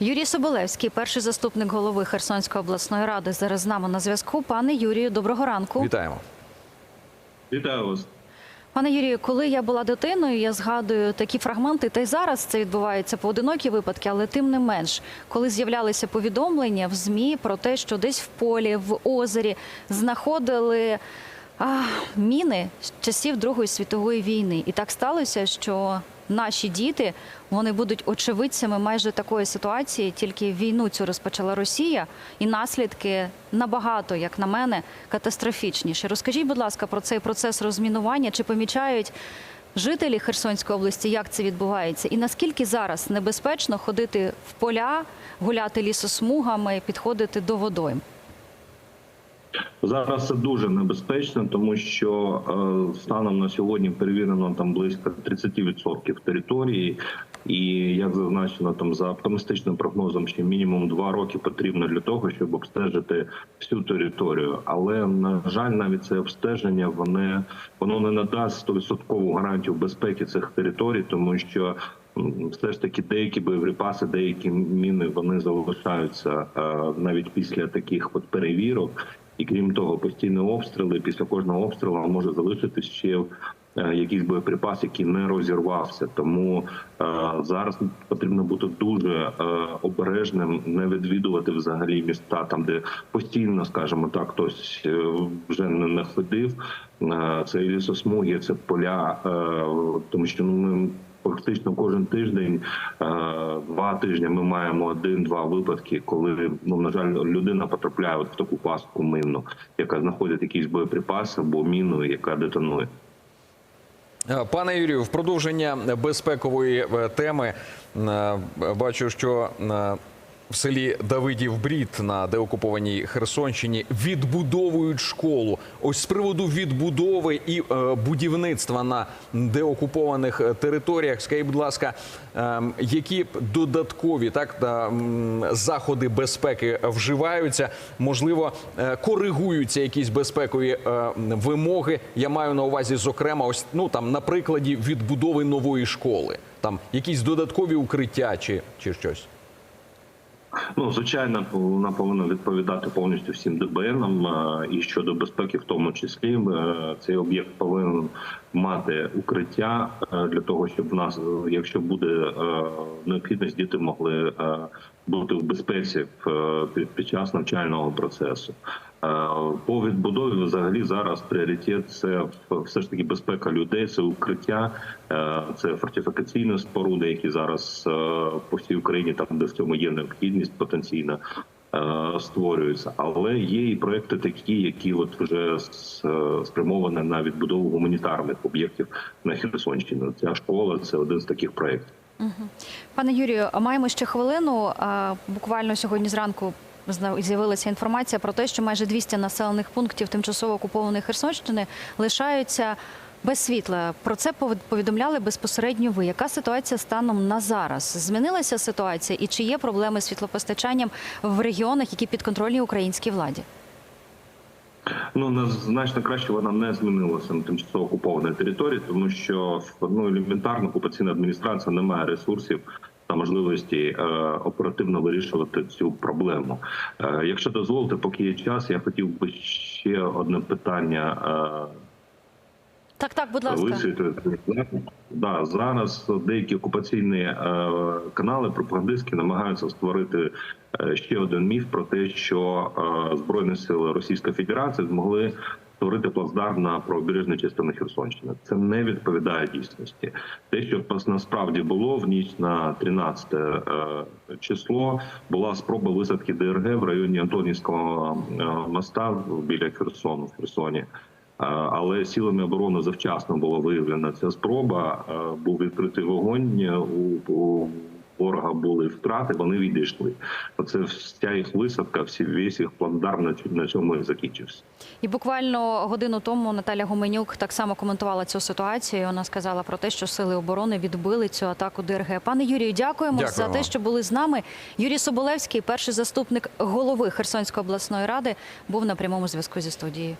Юрій Соболевський, перший заступник голови Херсонської обласної ради, зараз з нами на зв'язку. Пане Юрію, доброго ранку. Вітаємо. Вітаю вас. Пане Юрію, коли я була дитиною, я згадую такі фрагменти, та й зараз це відбувається поодинокі випадки, але тим не менш, коли з'являлися повідомлення в змі про те, що десь в полі, в озері знаходили а, міни з часів Другої світової війни, і так сталося, що наші діти вони будуть очевидцями майже такої ситуації. Тільки війну цю розпочала Росія, і наслідки набагато, як на мене, катастрофічніші. Розкажіть, будь ласка, про цей процес розмінування. Чи помічають жителі Херсонської області, як це відбувається, і наскільки зараз небезпечно ходити в поля, гуляти лісосмугами, підходити до водойм? Зараз це дуже небезпечно, тому що е, станом на сьогодні перевірено там близько 30% території, і як зазначено там за оптимістичним прогнозом, ще мінімум два роки потрібно для того, щоб обстежити всю територію. Але на жаль, навіть це обстеження воно, воно не надасть 100% гарантію безпеки цих територій, тому що все ж таки деякі боєприпаси, деякі міни вони залишаються е, навіть після таких от перевірок. І крім того, постійні обстріли після кожного обстрілу може залишитись ще якийсь боєприпас, який не розірвався. Тому е, зараз потрібно бути дуже е, обережним, не відвідувати взагалі міста, там де постійно, скажімо так, хтось е, вже не, не ходив. Е, це лісосмуги, це поля, е, тому що ну ми. Фактично кожен тиждень, е, два тижні ми маємо один-два випадки, коли ну на жаль, людина потрапляє от в таку пастку минну, яка знаходить якийсь боєприпас або міну, яка детонує. Пане Юрію, в продовження безпекової е, теми е, бачу, що е, в селі Давидів Брід на деокупованій Херсонщині відбудовують школу. Ось з приводу відбудови і е, будівництва на деокупованих е, територіях. Скажіть, будь ласка, е, які додаткові так та, заходи безпеки вживаються? Можливо, е, коригуються якісь безпекові е, вимоги. Я маю на увазі, зокрема, ось ну там на прикладі відбудови нової школи, там якісь додаткові укриття чи, чи щось. Ну звичайно, вона повинна відповідати повністю всім ДБНам е, і щодо безпеки, в тому числі Е, цей об'єкт повинен мати укриття е, для того, щоб в нас, якщо буде необхідність, діти могли бути в безпеці під час навчального процесу. Е, По відбудові взагалі зараз пріоритет це все ж таки безпека людей, це укриття, е, це фортифікаційні споруди, які зараз е, по всій Україні, там де в цьому є необхідність потенційна. Створюються, але є і проекти такі, які от вже спрямовані на відбудову гуманітарних об'єктів на Херсонщині. Ця школа це один з таких проєктів. Пане Юрію, маємо ще хвилину. Буквально сьогодні зранку з'явилася інформація про те, що майже 200 населених пунктів тимчасово окупованої Херсонщини лишаються без світла. Про це повід- повідомляли безпосередньо ви. Яка ситуація станом на зараз? Змінилася ситуація і чи є проблеми з світлопостачанням в регіонах, які підконтрольні українській владі? Ну на значно краще вона не змінилася на тимчасово окупованій території, тому що ну елементарно окупаційна адміністрація не має ресурсів та можливості е, оперативно вирішувати цю проблему. Е, якщо дозволите, поки є час, я хотів би ще одне питання. Е, Так, так, будь ласка. висвітлити. Да, зараз деякі окупаційні е, канали пропагандистські намагаються створити ще один міф про те, що е, збройні сили Російської Федерації змогли створити плацдарм на правобережній частині Херсонщини. Це не відповідає дійсності. Те, що насправді було в ніч на 13 е, число, була спроба висадки ДРГ в районі Антонівського е, моста біля Херсону в Херсоні. Але силами оборони завчасно була виявлена ця спроба. Був відкритий вогонь. У ворога були втрати. Вони відійшли. Оце вся їх висадка, всі весь їх плацдарм на цьому і закінчився. І буквально годину тому Наталя Гуменюк так само коментувала цю ситуацію. Вона сказала про те, що сили оборони відбили цю атаку ДРГ. Пане Юрію, дякуємо Дякую за те, що були з нами. Юрій Соболевський, перший заступник голови Херсонської обласної ради, був на прямому зв'язку зі студією.